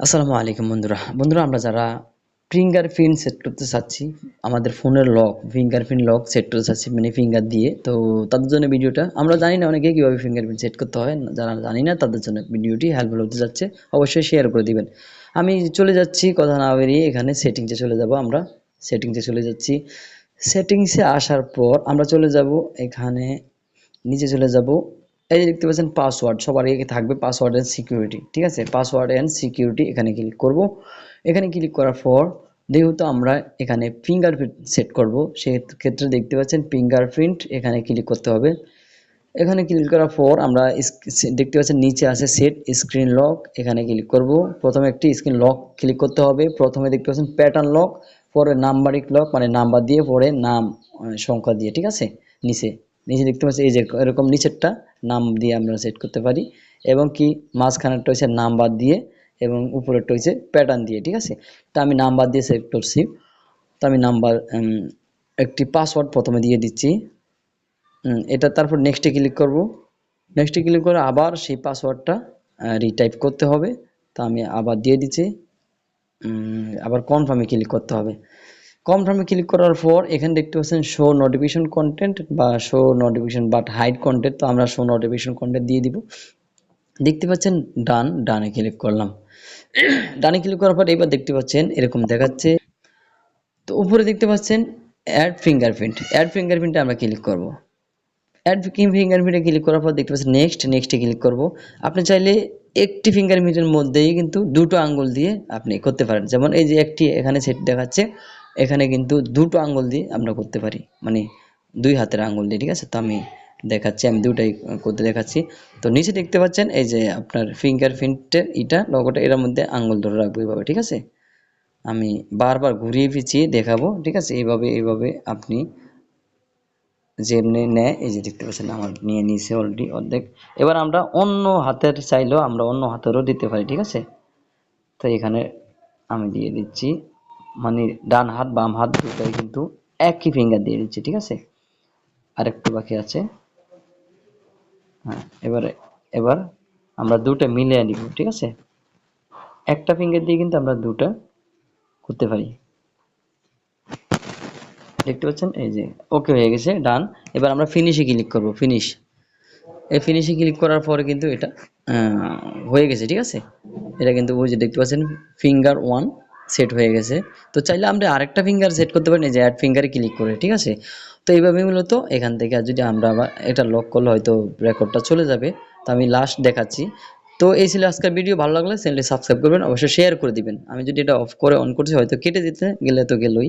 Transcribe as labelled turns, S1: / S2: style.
S1: আসসালামু আলাইকুম বন্ধুরা। বন্ধুরা, আমরা যারা ফিঙ্গার প্রিন্ট সেট করতে চাচ্ছি, আমাদের ফোনের lock fingerprint lock set করতে চাচ্ছি মানে ফিঙ্গার দিয়ে, তো তাদের জন্য ভিডিওটা, আমরা জানি না অনেকে কীভাবে ফিঙ্গার প্রিন্ট সেট করতে হয়, যারা জানি না, তাদের জন্য ভিডিওটি হেল্পফুল হতে যাচ্ছে, অবশ্যই শেয়ার করে দিবেন। আমি চলে যাচ্ছি, কথা না বেরিয়ে এখানে সেটিংসে চলে যাব আমরা। সেটিংসে চলে যাচ্ছি। সেটিংসে আসার পর আমরা চলে যাব এখানে, নিচে চলে যাব। এই যে দেখতে পাচ্ছেন পাসওয়ার্ড সবার আগে থাকবে পাসওয়ার্ড অ্যান্ড সিকিউরিটি ঠিক আছে? পাসওয়ার্ড অ্যান্ড সিকিউরিটি এখানে ক্লিক করব। এখানে ক্লিক করার পর, যেহেতু আমরা এখানে ফিঙ্গারপ্রিন্ট সেট করব ক্ষেত্রে দেখতে পাচ্ছেন ফিঙ্গারপ্রিন্ট এখানে ক্লিক করতে হবে। এখানে ক্লিক করার পর আমরা দেখতে পাচ্ছেন নিচে আছে সেট স্ক্রিন লক এখানে ক্লিক করব। প্রথমে একটি স্ক্রিন লক ক্লিক করতে হবে। প্রথমে দেখতে পাচ্ছেন প্যাটার্ন লক পরে নাম্বারিক লক মানে নাম্বার দিয়ে পরে নাম সংখ্যা দিয়ে, ঠিক আছে? নিচে। নিচে দেখতে পাচ্ছি এই যে এরকম নিচেরটা নাম দিয়ে আমরা সেট করতে পারি এবং কি মাঝখানেরটা হচ্ছে নাম্বার দিয়ে এবং উপরেরটা হচ্ছে প্যাটার্ন দিয়ে, ঠিক আছে? তা আমি নাম্বার দিয়ে সেট করছি। তো আমি নাম্বার একটি পাসওয়ার্ড প্রথমে দিয়ে দিচ্ছি। এটা তারপর নেক্সটে ক্লিক করব। নেক্সটে ক্লিক করে আবার সেই পাসওয়ার্ডটা রিটাইপ করতে হবে। তো আমি আবার দিয়ে দিচ্ছি। আবার কনফার্মে ক্লিক করতে হবে। কনফার্মে ক্লিক করার পর এখানে দেখতে পাচ্ছেন শো নোটিফিকেশন কন্টেন্ট বা show notification but hide content তো আমরা শো নোটিফিকেশন কন্টেন্ট দিয়ে দিব। দেখতে পাচ্ছেন ডান ডানে ক্লিক করলাম। ডানে ক্লিক করার পর এবার দেখতে পাচ্ছেন এরকম দেখাচ্ছে। তো উপরে দেখতে পাচ্ছেন অ্যাড ফিঙ্গারপ্রিন্ট অ্যাড ফিঙ্গারপ্রিন্টে আমরা ক্লিক করব। অ্যাড ফিঙ্গারপ্রিন্টে ক্লিক করার পর দেখতে পাচ্ছেন নেক্সট নেক্সটে ক্লিক করব। আপনি চাইলে একটি ফিঙ্গারপ্রিন্টের মধ্যেই কিন্তু দুটো আঙ্গুল দিয়ে আপনি করতে পারেন। যেমন এই যে একটি এখানে সেট দেখাচ্ছে এখানে কিন্তু দুটো আঙ্গুল দিয়ে আমরা করতে পারি। মানে দুই হাতের আঙ্গুল দিয়ে, ঠিক আছে? তো আমি দেখাচ্ছি, আমি দুটাই করতে দেখাচ্ছি। তো নিচে দেখতে পাচ্ছেন, এই যে আপনার ফিঙ্গারপ্রিন্টের ইটা লগোটা এর মধ্যে আঙ্গুল ধরে রাখব এইভাবে, ঠিক আছে? আমি বারবার ঘুরিয়ে পিছিয়ে দেখাবো, ঠিক আছে? এইভাবে এইভাবে আপনি যেমনি নেয়, এই যে দেখতে পাচ্ছেন, আমার নিয়ে নিয়েছে অলরেডি অর্ধেক। এবার আমরা অন্য হাতের চাইলেও আমরা অন্য হাতেরও দিতে পারি, ঠিক আছে? তো এখানে আমি দিয়ে দিচ্ছি। মানে ডান হাত, বাম হাত দুটাই কিন্তু একই ফিঙ্গার দিয়ে দিচ্ছি, ঠিক আছে? আর একটু বাকি আছে। হ্যাঁ এবারে, এবার আমরা দুটো মিলিয়ে নিব, ঠিক আছে? একটা ফিঙ্গার দিয়ে কিন্তু আমরা দুটা করতে পারি। দেখতে পাচ্ছেন? এই যে ওকে হয়ে গেছে, ডান। এবার আমরা ফিনিশে ক্লিক করব ফিনিশ এই ফিনিশে ক্লিক করার পরে কিন্তু এটা হয়ে গেছে, ঠিক আছে? এটা কিন্তু ওই যে দেখতে পাচ্ছেন ফিঙ্গার ওয়ান সেট হয়ে গেছে। তো চাইলে আমরা আরেকটা ফিঙ্গার সেট করতে পারি যে অ্যাড ফিঙ্গারে ক্লিক করে, ঠিক আছে? তো এইভাবে মূলত এখান থেকে যদি আমরা আবার এটা লক করলে হয়তো রেকর্ডটা চলে যাবে। তো আমি লাস্ট দেখাচ্ছি। তো এই ছিল আজকের ভিডিও ভালো লাগলে চ্যানেলটি সাবস্ক্রাইব করবেন, অবশ্যই শেয়ার করে দিবেন। আমি যদি এটা অফ করে অন করছি, হয়তো কেটে দিতে গেলে তো গেলই।